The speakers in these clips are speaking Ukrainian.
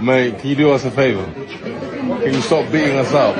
Mate, can you do us a favor? Can you stop beating us up?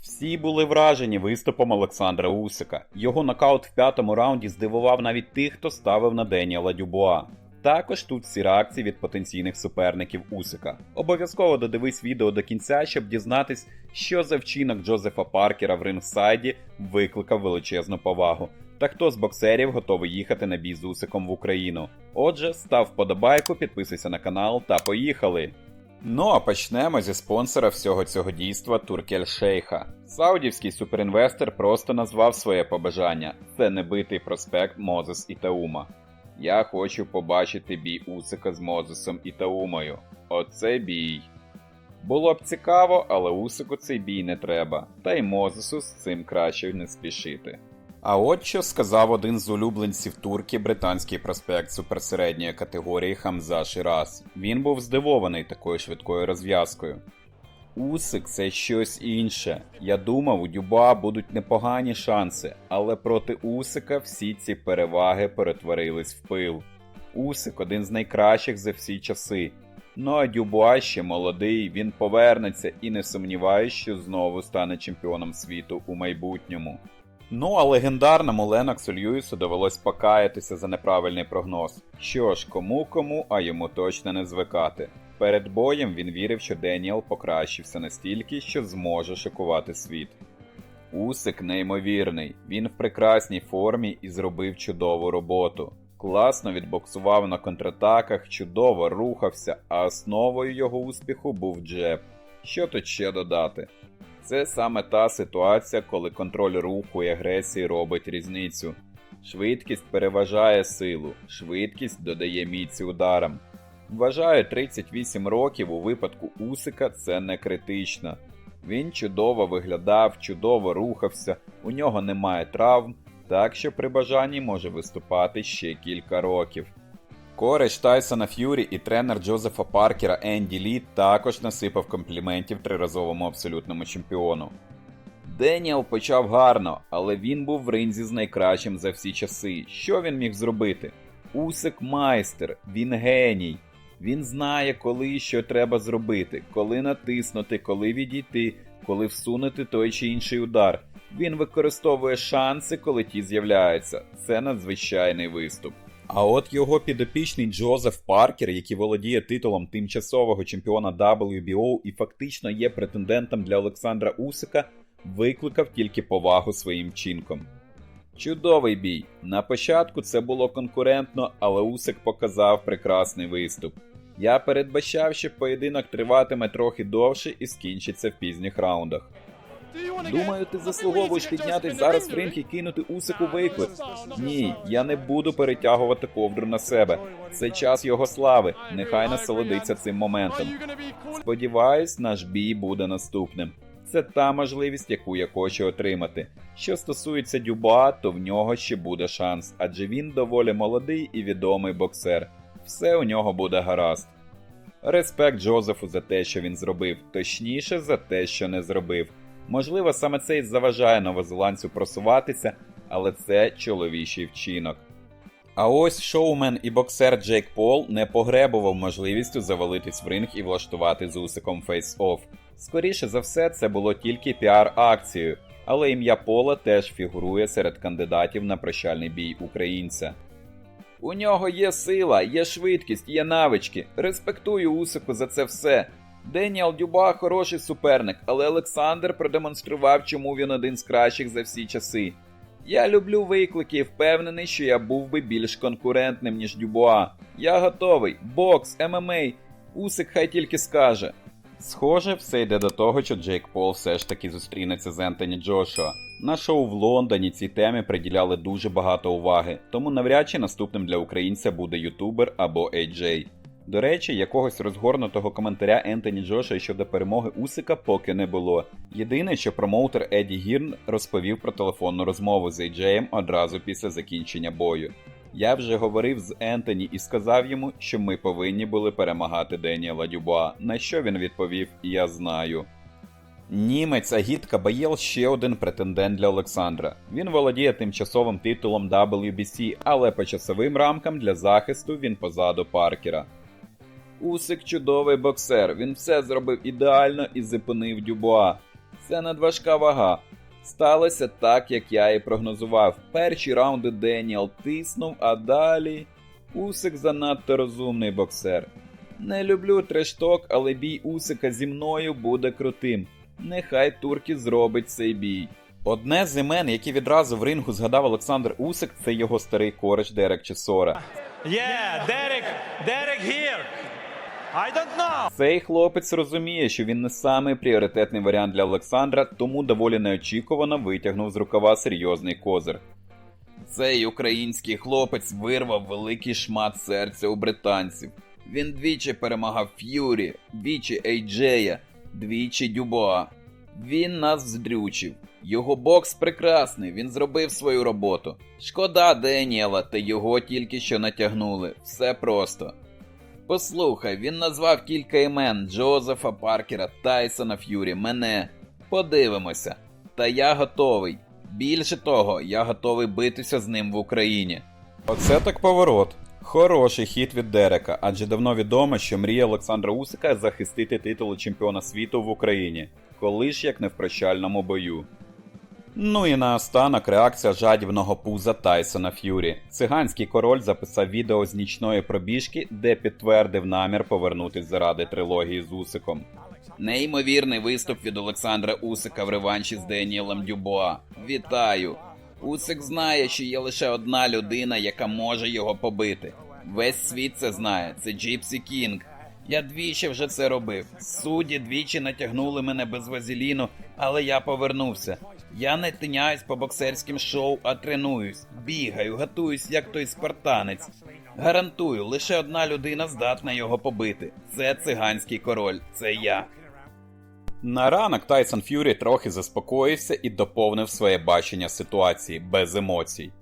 Всі були вражені виступом Олександра Усика. Його нокаут в п'ятому раунді здивував навіть тих, хто ставив на Деніела Дюбуа. Також тут всі реакції від потенційних суперників Усика. Обов'язково додивись відео до кінця, щоб дізнатись, що за вчинок Джозефа Паркера в рингсайді викликав величезну повагу. Та хто з боксерів готовий їхати на бій з Усиком в Україну. Отже, став вподобайку, підписуйся на канал та поїхали! Ну а почнемо зі спонсора всього цього дійства Туркель Шейха. Саудівський суперінвестор просто назвав своє побажання це небитий проспект Мозес і Таума. Я хочу побачити бій Усика з Мозесом і Таумою. Оце бій. Було б цікаво, але Усику цей бій не треба, та й Мозесу з цим краще не спішити. А от що сказав один з улюбленців турки британський проспект суперсередньої категорії Хамза Шираз. Він був здивований такою швидкою розв'язкою. Усик це щось інше. Я думав, у Дюба будуть непогані шанси, але проти Усика всі ці переваги перетворились в пил. Усик один з найкращих за всі часи. Ну а Дюбуа ще молодий, він повернеться і не сумніваюсь, що знову стане чемпіоном світу у майбутньому. Ну а легендарному Леноксу Льюісу довелось покаятися за неправильний прогноз. Що ж, кому кому, а йому точно не звикати. Перед боєм він вірив, що Деніел покращився настільки, що зможе шокувати світ. Усик неймовірний, він в прекрасній формі і зробив чудову роботу. Класно відбоксував на контратаках, чудово рухався, а основою його успіху був джеб. Що тут ще додати? Це саме та ситуація, коли контроль руху і агресії робить різницю. Швидкість переважає силу, швидкість додає міці ударам. Вважаю, 38 років у випадку Усика це не критично. Він чудово виглядав, чудово рухався, у нього немає травм, так що при бажанні може виступати ще кілька років. Кореш Тайсона Ф'юрі і тренер Джозефа Паркера Енді Лі також насипав компліментів триразовому абсолютному чемпіону. Деніел почав гарно, але він був в ринзі з найкращим за всі часи. Що він міг зробити? Усик майстер, він геній. Він знає, коли і що треба зробити, коли натиснути, коли відійти, коли всунути той чи інший удар. Він використовує шанси, коли ті з'являються. Це надзвичайний виступ. А от його підопічний Джозеф Паркер, який володіє титулом тимчасового чемпіона WBO і фактично є претендентом для Олександра Усика, викликав тільки повагу своїм вчинком. Чудовий бій. На початку це було конкурентно, але Усик показав прекрасний виступ. Я передбачав, що поєдинок триватиме трохи довше і скінчиться в пізніх раундах. Думаю, ти заслуговуєш піднятись зараз в ринг і кинути Усику виклик. Ні, я не буду перетягувати ковдру на себе. Це час його слави. Нехай насолодиться цим моментом. Сподіваюсь, наш бій буде наступним. Це та можливість, яку я хочу отримати. Що стосується Дюба, то в нього ще буде шанс, адже він доволі молодий і відомий боксер. Все у нього буде гаразд. Респект Джозефу за те, що він зробив, точніше за те, що не зробив. Можливо, саме це і заважає новозеландцю просуватися, але це чоловічий вчинок. А ось шоумен і боксер Джейк Пол не погребував можливістю завалитись в ринг і влаштувати з усиком фейс-офф. Скоріше за все, це було тільки піар-акцією, але ім'я Пола теж фігурує серед кандидатів на прощальний бій українця. У нього є сила, є швидкість, є навички. Респектую Усику за це все. Деніел Дюба хороший суперник, але Олександр продемонстрував, чому він один з кращих за всі часи. Я люблю виклики і впевнений, що я був би більш конкурентним, ніж Дюбуа. Я готовий. Бокс, ММА. Усик хай тільки скаже. Схоже, все йде до того, що Джейк Пол все ж таки зустрінеться з Ентоні Джошуа. На шоу в Лондоні цій темі приділяли дуже багато уваги, тому навряд чи наступним для українця буде ютубер або AJ. До речі, якогось розгорнутого коментаря Ентоні Джоша щодо перемоги Усика поки не було. Єдине, що промоутер Еді Гірн розповів про телефонну розмову з AJ одразу після закінчення бою. Я вже говорив з Ентоні і сказав йому, що ми повинні були перемагати Деніела Дюбуа, на що він відповів Я знаю. Німець Агіт Кабаєл ще один претендент для Олександра. Він володіє тимчасовим титулом WBC, але по часовим рамкам для захисту він позаду Паркера. Усик чудовий боксер, він все зробив ідеально і зупинив Дюбуа. Це надважка вага. Сталося так, як я і прогнозував. Перші раунди Деніел тиснув, а далі. Усик занадто розумний боксер. Не люблю трешток, але бій Усика зі мною буде крутим. Нехай Туркі зробить цей бій. Одне з імен, які відразу в рингу згадав Олександр Усик, це його старий кореш Дерек Чесора. Yeah, Derek, Derek here. I don't know. Цей хлопець розуміє, що він не самий пріоритетний варіант для Олександра, тому доволі неочікувано витягнув з рукава серйозний козир. Цей український хлопець вирвав великий шмат серця у британців. Він двічі перемагав Ф'юрі, двічі Ейджея, двічі Дюбоа. Він нас здрючив. Його бокс прекрасний, він зробив свою роботу. Шкода Деніела, та його тільки що натягнули. Все просто. Послухай, він назвав кілька імен Джозефа Паркера, Тайсона Ф'юрі, мене. Подивимося. Та я готовий. Більше того, я готовий битися з ним в Україні. Оце так поворот. Хороший хід від Дерека, адже давно відомо, що мрія Олександра Усика захистити титул чемпіона світу в Україні, коли ж як не в прощальному бою. Ну і наостанок реакція жадібного пуза Тайсона Ф'юрі. Циганський король записав відео з нічної пробіжки, де підтвердив намір повернутись заради трилогії з Усиком. Неймовірний виступ від Олександра Усика в реванші з Деніелем Дюбоа. Вітаю! Усик знає, що є лише одна людина, яка може його побити. Весь світ це знає. Це Джіпсі Кінг. Я двічі вже це робив. Судді двічі натягнули мене без вазеліну, але я повернувся. Я не тиняюсь по боксерським шоу, а тренуюсь, бігаю, готуюсь, як той спартанець. Гарантую, лише одна людина здатна його побити. Це циганський король, це я. На ранок Тайсон Ф'юрі трохи заспокоївся і доповнив своє бачення ситуації без емоцій.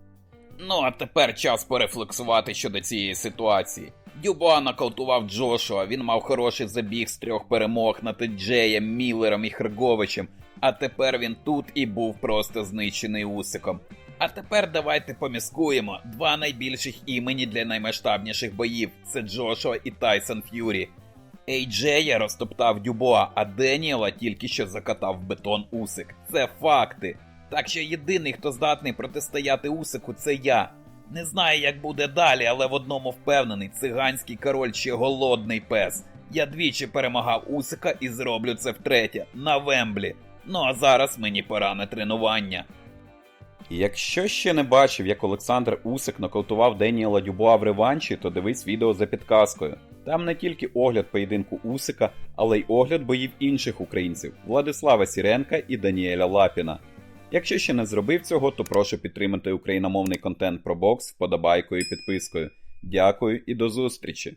Ну, а тепер час порефлексувати щодо цієї ситуації. Дюбуа нокаутував Джошуа, він мав хороший забіг з трьох перемог над Джеєм, Міллером і Херговичем, а тепер він тут і був просто знищений Усиком. А тепер давайте поміскуємо два найбільших імені для наймасштабніших боїв це Джошуа і Тайсон Ф'юрі. Ейджея розтоптав Дюбоа, а Деніела тільки що закатав бетон Усик. Це факти. Так що єдиний, хто здатний протистояти Усику, це я. Не знаю, як буде далі, але в одному впевнений, циганський король ще голодний пес. Я двічі перемагав Усика і зроблю це втретє, на Вемблі. Ну а зараз мені пора на тренування. Якщо ще не бачив, як Олександр Усик нокаутував Деніела Дюбуа в реванші, то дивись відео за підказкою. Там не тільки огляд поєдинку Усика, але й огляд боїв інших українців Владислава Сіренка і Даніеля Лапіна. Якщо ще не зробив цього, то прошу підтримати україномовний контент про бокс вподобайкою і підпискою. Дякую і до зустрічі!